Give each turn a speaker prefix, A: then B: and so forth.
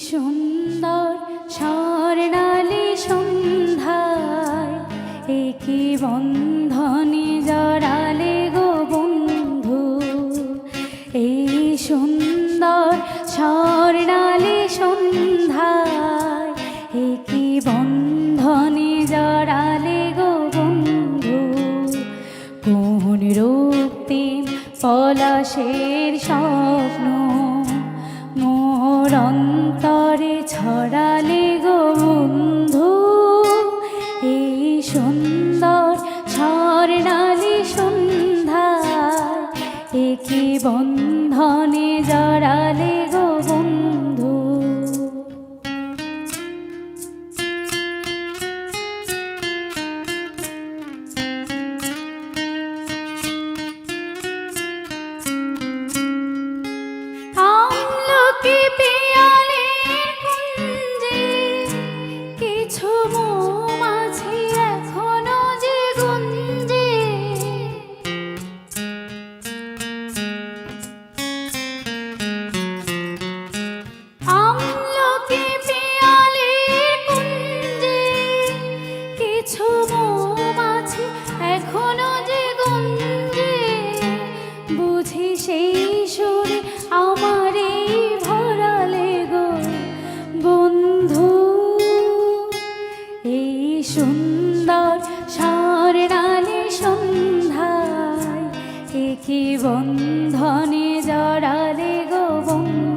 A: সুন্দর, স্বর্ণালী সন্ধ্যায়। একই বন্ধনে জড়ালে গো বন্ধু। এই সুন্দর, স্বর্ণালী সন্ধ্যায়। একই বন্ধনে জড়ালে গো বন্ধু। কোন রক্তিম পলাশের স্বপ্ন। মোর ছড়ালে গো বন্ধু এই সুন্দর ছড়ালি সন্ধ্যা একই বন্ধনে জড়ালে বুঝি সেই সুরে আমারে ভরালে গো। বন্ধু, এই সুন্দর স্বর্ণালী সন্ধ্যায় একই বন্ধনে জড়ালে গো বন্ধু।